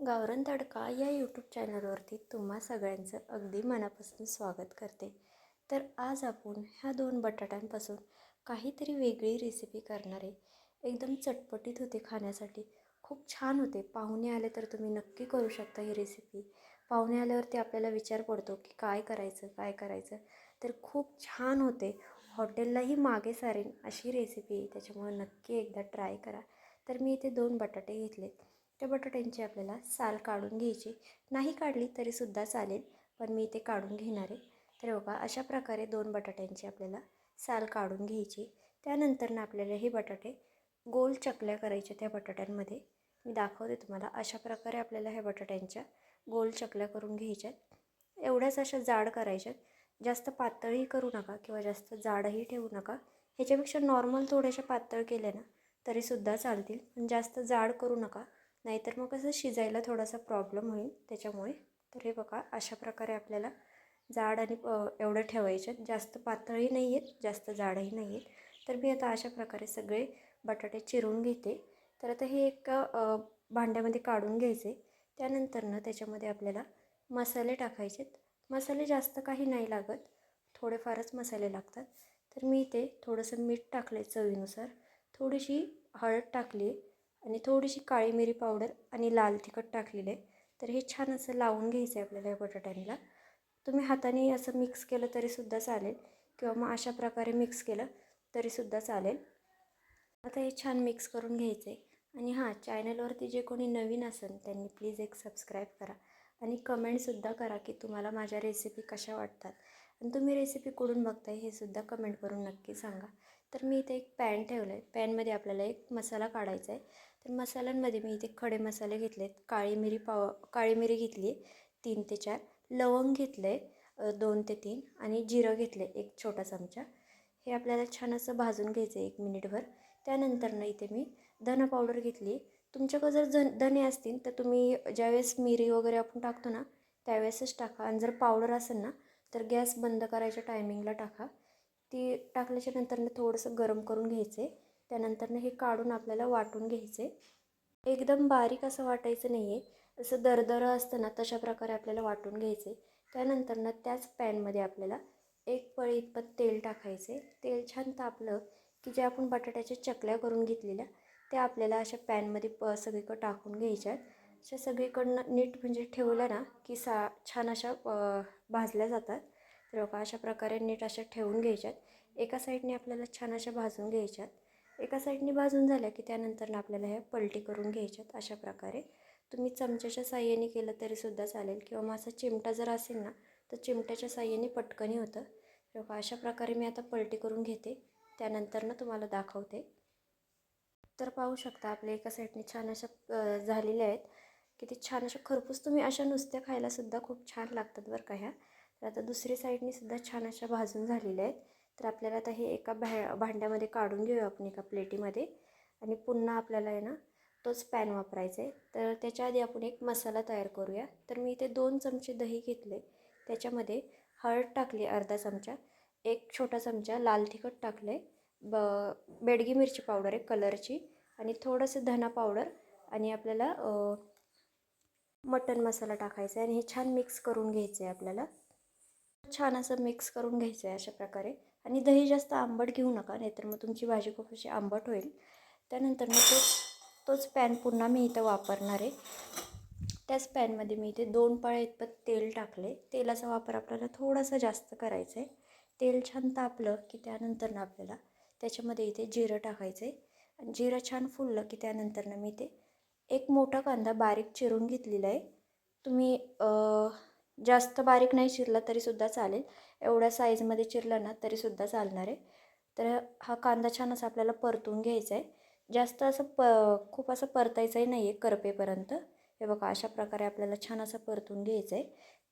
गावरान तडका या यूट्यूब चॅनलवरती तुम्हा सगळ्यांचं अगदी मनापासून स्वागत करते. तर आज आपण ह्या दोन बटाट्यांपासून काहीतरी वेगळी रेसिपी करणार. आहे एकदम चटपटीत होते खाण्यासाठी. खूप छान होते. पाहुणे आले तर तुम्ही नक्की करू शकता ही रेसिपी पाहुणे आल्यावरती आपल्याला विचार पडतो की काय करायचं काय करायचं? तर खूप छान होते. हॉटेललाही मागे सारेन अशी रेसिपी आहे. त्याच्यामुळे नक्की एकदा ट्राय करा. तर मी इथे दोन बटाटे घेतलेत. त्या बटाट्यांची आपल्याला साल काढून घ्यायची. नाही काढली तरीसुद्धा चालेल पण मी इथे काढून घेणार आहे. तर बघा अशा प्रकारे दोन बटाट्यांची आपल्याला साल काढून घ्यायची. त्यानंतर ना आपल्याला हे बटाटे गोल चकल्या करायच्या त्या बटाट्यांमध्ये. मी दाखवते तुम्हाला अशा प्रकारे आपल्याला ह्या बटाट्यांच्या गोल चकल्या करून घ्यायच्यात एवढ्याच अशा जाड करायच्यात जास्त पातळही करू नका किंवा जास्त जाडही ठेवू नका. ह्याच्यापेक्षा नॉर्मल थोड्याशा पातळ केल्या ना तरीसुद्धा चालतील. पण जास्त जाड करू नका. नाहीतर मग कसं शिजायला थोडासा प्रॉब्लेम होईल त्याच्यामुळे. तर हे बघा अशा प्रकारे आपल्याला जाड आणि एवढं ठेवायचे. जास्त पातळही नाही आहेत जास्त जाडही नाही आहेत तर मी आता अशा प्रकारे सगळे बटाटे चिरून घेते. तर आता हे एका भांड्यामध्ये काढून घ्यायचे. त्यानंतर ना त्याच्यामध्ये आपल्याला मसाले टाकायचे. मसाले जास्त काही नाही लागत. थोडेफारच मसाले लागतात. तर मी इथे थोडंसं मीठ टाकलं आहे चवीनुसार. थोडीशी हळद टाकली आहे आणि थोडीशी काळी मिरी पावडर आणि लाल तिखट टाकलेलं. आहे तर हे छान असं लावून घ्यायचं आहे आपल्याला या बटाट्यांना तुम्ही हाताने असं मिक्स केलं तरीसुद्धा चालेल किंवा मग अशा प्रकारे मिक्स केलं तरीसुद्धा चालेल. आता हे छान मिक्स करून घ्यायचं आहे आणि हां चॅनलवरती जे कोणी नवीन असेल त्यांनी प्लीज एक सबस्क्राईब करा. आणि कमेंटसुद्धा करा की तुम्हाला माझ्या रेसिपी कशा वाटतात. आणि तुम्ही रेसिपी कुठून बघताय हे सुद्धा कमेंट करून नक्की सांगा. तर मी इथे एक पॅन ठेवलं आहे पॅनमध्ये आपल्याला एक मसाला काढायचा आहे. तर मसाल्यांमध्ये मी इथे खडे मसाले घेतलेत. काळी मिरी पाव काळी मिरी घेतली आहे तीन ते चार. लवंग घेतलं आहे दोन ते तीन. आणि जिरं घेतलं आहे एक छोटा चमचा. हे आपल्याला छान असं भाजून घ्यायचं आहे एक मिनिटभर. त्यानंतरनं इथे मी धना पावडर घेतली आहे तुमच्याकडं जर जन धने असतील तर तुम्ही ज्यावेळेस मिरी वगैरे आपण टाकतो ना त्यावेळेसच टाका. आणि जर पावडर असेल ना तर गॅस बंद करायच्या टायमिंगला टाका. ती टाकल्याच्या नंतरनं थोडंसं गरम करून घ्यायचे. त्यानंतरनं हे काढून आपल्याला वाटून घ्यायचे. एकदम बारीक असं वाटायचं नाही आहे असं दरदरं असतं ना तशा प्रकारे आपल्याला वाटून घ्यायचे. त्यानंतरनं त्याच पॅनमध्ये आपल्याला एक पळी इतपत तेल टाकायचे. तेल छान तापलं की जे आपण बटाट्याच्या चकल्या करून घेतलेल्या त्या आपल्याला अशा पॅनमध्ये प सगळीकडं टाकून घ्यायच्या अशा सगळीकडनं नीट म्हणजे ठेवल्या ना की सा छान अशा भाजल्या जातात. तर बघा अशा प्रकारे नीट अशा ठेवून घ्यायच्यात. एका साईडने आपल्याला छान अशा भाजून घ्यायच्यात. एका साईडने भाजून झाल्या की त्यानंतर आपल्याला ह्या पलटी करून घ्यायच्यात अशा प्रकारे. तुम्ही चमच्याच्या साह्याने केलं तरीसुद्धा चालेल. किंवा मग असा चिमटा जर असेल ना तर चिमट्याच्या साह्याने पटकनी होतं. बघा अशा प्रकारे मी आता पलटी करून घेते. त्यानंतर ना तुम्हाला दाखवते. तर पाहू शकता आपल्या एका साईडने छान अशा झालेल्या आहेत. की ते छान अशा खरपूस तुम्ही अशा नुसत्या खायलासुद्धा खूप छान लागतात बरं का ह्या. तर आता दुसरी साईडनी सुद्धा छान अशा भाजून झालेल्या आहेत. तर आपल्याला आता हे एका भा भांड्यामध्ये काढून घेऊया आपण एका प्लेटीमध्ये. आणि पुन्हा आपल्याला आहे ना तोच पॅन वापरायचा आहे. तर त्याच्या आधी आपण एक मसाला तयार करूया. तर मी इथे दोन चमचे दही घेतले. त्याच्यामध्ये हळद टाकली अर्धा चमचा. एक छोटा चमचा लाल तिखट टाकले. ब बेडगी मिरची पावडर आहे कलरची. आणि थोडंसं धना पावडर. आणि आपल्याला मटन मसाला टाकायचा आहे आणि हे छान मिक्स करून घ्यायचं आहे आपल्याला. छान असं मिक्स करून घ्यायचं आहे अशा प्रकारे. आणि दही जास्त आंबट घेऊ नका नाहीतर मग तुमची भाजी खूप अशी आंबट होईल. त्यानंतर मग तो तोच पॅन पुन्हा मी इथं वापरणार आहे. त्याच पॅनमध्ये मी इथे दोन पाळे इतपत तेल टाकले. तेलाचा वापर आपल्याला थोडासा जास्त करायचा आहे. तेल छान तापलं की त्यानंतर ना आपल्याला त्याच्यामध्ये इथे जिरं टाकायचं आहे. आणि जिरं छान फुललं की त्यानंतर ना मी ते एक मोठा कांदा बारीक चिरून घेतलेला आहे. तुम्ही जास्त बारीक नाही चिरला तरीसुद्धा चालेल. एवढ्या साईजमध्ये चिरला ना तरीसुद्धा चालणार आहे. तर हा कांदा छान असा आपल्याला परतून घ्यायचा आहे. जास्त असं प खूप असं परतायचंही नाही आहे करपेपर्यंत. हे बघा अशा प्रकारे आपल्याला छान असं परतून घ्यायचं आहे.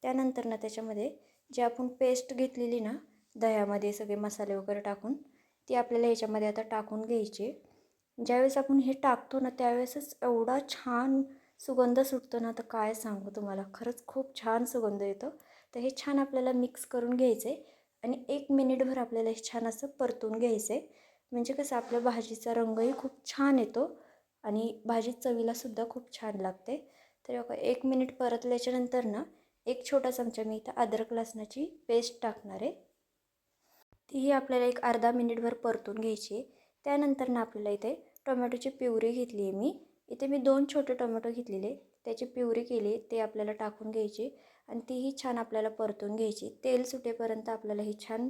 त्यानंतर ना त्याच्यामध्ये जे आपण पेस्ट घेतलेली ना दह्यामध्ये सगळे मसाले वगैरे टाकून ती आपल्याला ह्याच्यामध्ये आता टाकून घ्यायची ज्यावेळेस आपण हे टाकतो ना त्यावेळेसच एवढा छान सुगंध सुटतो ना. तर काय सांगू तुम्हाला खरंच खूप छान सुगंध येतो. तर हे छान आपल्याला मिक्स करून घ्यायचं आहे आणि एक मिनिटभर आपल्याला हे छान असं परतून घ्यायचं. आहे म्हणजे कसं आपल्या भाजीचा रंगही खूप छान येतो आणि भाजी चवीलासुद्धा खूप छान लागते. तर बघा एक मिनिट परतल्याच्यानंतर ना एक छोटा चमचा मी इथं अद्रक लसणाची पेस्ट टाकणार आहे. तीही आपल्याला एक अर्धा मिनिटभर परतून घ्यायची आहे. त्यानंतर ना आपल्याला इथे टोमॅटोची प्युरी घेतली आहे मी. इथे मी दोन छोटे टोमॅटो घेतलेले. त्याची प्युरी केली ते आपल्याला टाकून घ्यायची आणि तीही छान आपल्याला परतून घ्यायची. तेल सुटेपर्यंत आपल्याला ही छान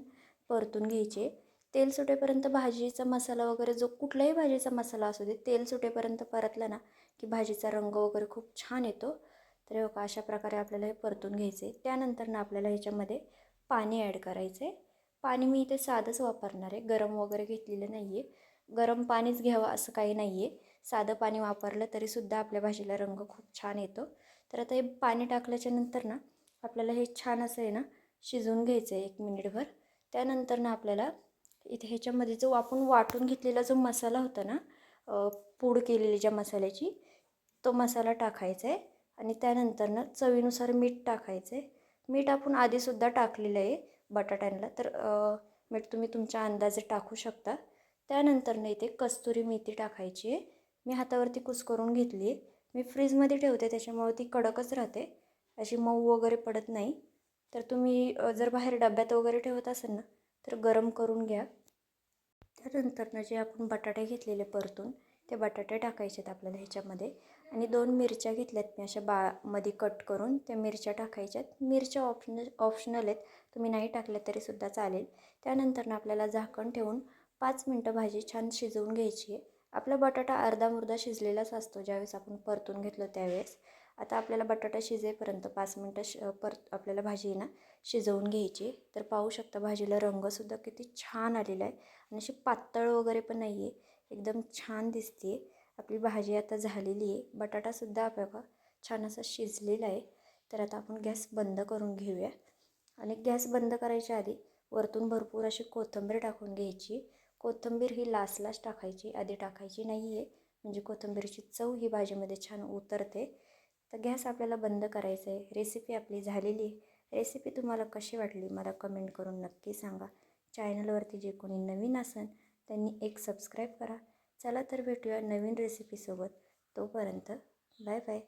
परतून घ्यायची. तेल सुटेपर्यंत भाजीचा मसाला वगैरे जो कुठलाही भाजीचा मसाला असू दे तेल सुटेपर्यंत परतला ना की भाजीचा रंग वगैरे खूप छान येतो. तर बघा अशा प्रकारे आपल्याला हे परतून घ्यायचे. त्यानंतर ना आपल्याला ह्याच्यामध्ये पाणी ॲड करायचं. आहे पाणी मी इथे साधंच वापरणार आहे. गरम वगैरे घेतलेलं नाही आहे गरम पाणीच घ्यावं असं काही नाही आहे साधं पाणी वापरलं तरीसुद्धा आपल्या भाजीला रंग खूप छान येतो. तर आता हे पाणी टाकल्याच्या नंतर ना आपल्याला हे छान असं आहे ना शिजवून घ्यायचं आहे एक मिनिटभर. त्यानंतर ना आपल्याला इथे ह्याच्यामध्ये जो आपण वाटून घेतलेला जो मसाला होता ना पूड केलेली ज्या मसाल्याची तो मसाला टाकायचा आहे आणि त्यानंतर ना चवीनुसार मीठ टाकायचं आहे मीठ आपण आधीसुद्धा टाकलेलं आहे. बटाट्यांना तर मीठ तुम्ही तुमच्या अंदाजे टाकू शकता. त्यानंतरनं इथे कस्तुरी मेथी टाकायची आहे. मी हातावरती कुस्करून घेतली आहे. मी फ्रीजमध्ये ठेवते त्याच्यामुळे ती कडकच राहते. अशी मऊ वगैरे पडत नाही. तर तुम्ही जर बाहेर डब्यात वगैरे ठेवत असाल ना तर गरम करून घ्या. त्यानंतरनं जे आपण बटाटे घेतलेले परतून ते बटाटे टाकायचे आहेत आपल्याला ह्याच्यामध्ये. आणि दोन मिरच्या घेतल्यात मी अशा बामध्ये कट करून. त्या मिरच्या टाकायच्यात. मिरच्या ऑप्शन ऑप्शनल आहेत. तुम्ही नाही टाकल्या तरीसुद्धा चालेल. त्यानंतर ना आपल्याला झाकण ठेवून पाच मिनटं भाजी छान शिजवून घ्यायची आहे. आपला बटाटा अर्धा मुर्धा शिजलेलाच असतो ज्यावेळेस आपण परतून घेतलो त्यावेळेस. आता आपल्याला बटाटा शिजेपर्यंत पाच मिनटं श परत आपल्याला भाजी ना शिजवून घ्यायची तर पाहू शकता भाजीला रंगसुद्धा किती छान आलेला आहे. आणि अशी पातळ वगैरे पण नाही आहे एकदम छान दिसते आपली भाजी आता झालेली आहे. बटाटासुद्धा आपल्याला छान असा शिजलेला आहे. तर आता आपण गॅस बंद करून घेऊया. आणि गॅस बंद करायच्या आधी वरतून भरपूर अशी कोथिंबीर टाकून घ्यायची. कोथिंबीर ही लास्ट टाकायची. आधी टाकायची नाही आहे म्हणजे कोथिंबीरची चव ही भाजीमध्ये छान उतरते. तर गॅस आपल्याला बंद करायचं आहे. रेसिपी आपली झालेली आहे. रेसिपी तुम्हाला कशी वाटली मला कमेंट करून नक्की सांगा. चॅनलवरती जे कोणी नवीन असेल त्यांनी एक सबस्क्राईब करा. चला तर भेटूया नवीन रेसिपीसोबत तोपर्यंत बाय बाय